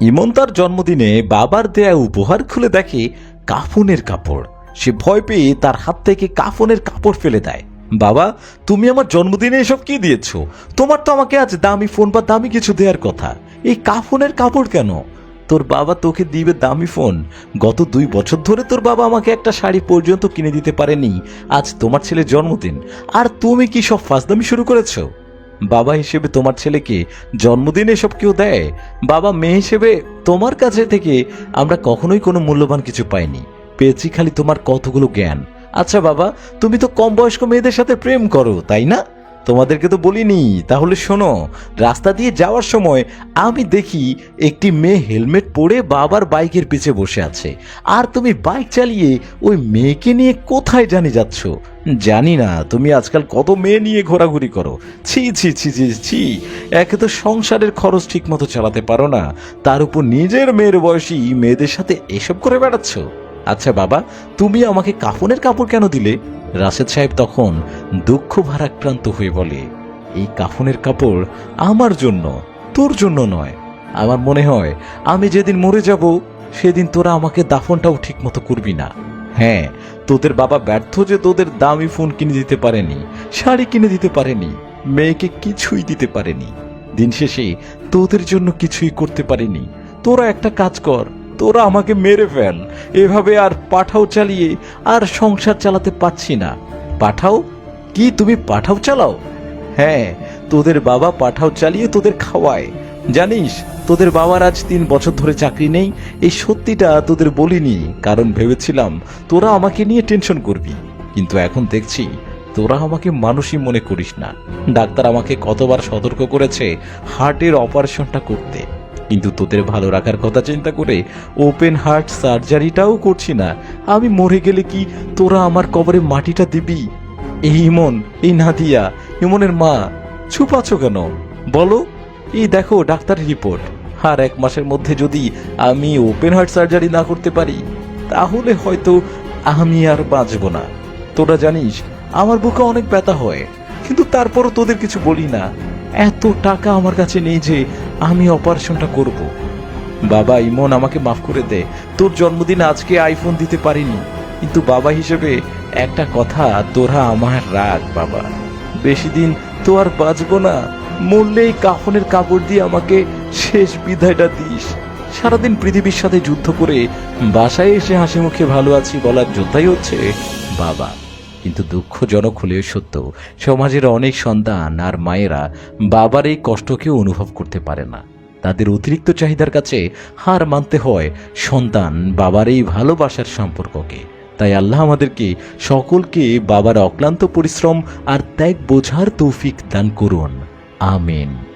ইমন তার জন্মদিনে বাবার দেয়া উপহার খুলে দেখে কাফনের কাপড়। সে ভয় পেয়ে তার হাত থেকে কাফনের কাপড় ফেলে দেয়। বাবা, তুমি আমার জন্মদিনে এসব কি দিয়েছ? তোমার তো আমাকে আজ দামি ফোন বা দামি কিছু দেওয়ার কথা। এই কাফনের কাপড় কেন? তোর বাবা তোকে দিবে দামি ফোন। গত দুই বছর ধরে তোর বাবা আমাকে একটা শাড়ি পর্যন্ত কিনে দিতে পারেনি। আজ তোমার ছেলের জন্মদিন। আর তুমি কি সব ফাজদামি শুরু করেছ? বাবা হিসেবে তোমার ছেলেকে জন্মদিনে এসব কেউ দেয়? বাবা মেয়ে হিসেবে তোমার কাছে থেকে আমরা কখনোই কোনো মূল্যবান কিছু পাইনি। পেয়েছি খালি তোমার কতগুলো জ্ঞান। আচ্ছা বাবা, তুমি তো কম বয়স্ক মেয়েদের সাথে প্রেম করো, তাই না? তোমাদেরকে তো বলিনি। তাহলে শোনো, রাস্তা দিয়ে যাওয়ার সময় আমি দেখি একটি মেয়ে হেলমেট পরে বাবার বাইকের পিছে বসে আছে। আর তুমি বাইক চালিয়ে ওই মেয়েকে নিয়ে কোথায় জানি যাচ্ছ? জানি না, তুমি আজকাল কত মেয়ে নিয়ে ঘোরাঘুরি করো। ছি ছি ছি ছি ছি, একে তো সংসারের খরচ ঠিক মতো চালাতে পারো না। তার উপর নিজের মেয়ের বয়সী মেয়েদের সাথে এসব করে বেড়াচ্ছ? আচ্ছা বাবা, তুমি আমাকে কাফনের কাপড় কেন দিলে? রাশেদ সাহেব তখন দুঃখ ভারাক্রান্ত হয়ে বলে, এই কাফনের কাপড় আমার জন্য, তোর জন্য নয়। আমার মনে হয় আমি যেদিন মরে যাব, সেদিন তোরা আমাকে দাফনটাও ঠিক মতো করবি না। হ্যাঁ তোদের বাবা ব্যর্থ যে তোদের দামি ফোন কিনে দিতে পারেনি, শাড়ি কিনে দিতে পারেনি, মেয়েকে কিছুই দিতে পারেনি। দিন শেষে তোদের জন্য কিছুই করতে পারেনি। তোরা একটা কাজ কর তোরা আমাকে মেরে ফেল। এভাবে আর পাঠাও চালিয়ে আর সংসার চালাতে পারছি না। পাঠাও? কি তুমি পাঠাও চালাও? হ্যাঁ তোদের বাবা পাঠাও চালিয়ে তোদের খাওয়ায়। জানিস, তোদের বাবার আজ তিন বছর ধরে চাকরি নেই। এই সত্যিটা তোদের বলিনি, কারণ ভেবেছিলাম তোরা আমাকে নিয়ে টেনশন করবি। কিন্তু এখন দেখছি, তোরা আমাকে মানুষই মনে করিস না। ডাক্তার আমাকে কতবার সতর্ক করেছে হার্টের অপারেশনটা করতে। কিন্তু তোদের ভালো রাখার কথা চিন্তা করে ওপেন হার্ট সার্জারিটাও করছি না। আমি মরে গেলে কি তোরা আমার কবরে মাটিটা দিবি? এই ইমন, এই নাদিয়া, ইমনের মা, চুপ আছো কেন? বলো, এই দেখো ডাক্তারের রিপোর্ট। আর এক মাসের মধ্যে যদি আমি ওপেন হার্ট সার্জারি না করতে পারি, তাহলে হয়তো আমি আর বাঁচব না। তোরা জানিস, আমার বুকে অনেক ব্যথা হয়, কিন্তু তারপরও তোদের কিছু বলি না। এত টাকা আমার কাছে নেই যে আমি অপারেশনটা করব। বাবা, ইমন, আমাকে মাফ করে দে। তোর জন্মদিন আজকে আইফোন দিতে পারিনি। কিন্তু বাবা হিসেবে একটা কথা, তোরা আমার রাগ, বাবা। বেশি দিন তো আর বাঁচবো না। মরলেই কাফনের কাপড় দিয়ে আমাকে শেষ বিদায়টা দিস। সারাদিন পৃথিবীর সাথে যুদ্ধ করে বাসায় এসে হাসি মুখে ভালো আছি বলার যোদ্ধাই হচ্ছে বাবা। কিন্তু দুঃখজনক হলেও সত্য, সমাজের অনেক সন্তান আর মায়েরা বাবার এই কষ্টকে অনুভব করতে পারে না। তাদের অতিরিক্ত চাহিদার কাছে হার মানতে হয় সন্তান বাবার এই ভালোবাসার সম্পর্ককে। তাই আল্লাহ আমাদেরকে সকলকে বাবার অক্লান্ত পরিশ্রম আর ত্যাগ বোঝার তৌফিক দান করুন। আমিন।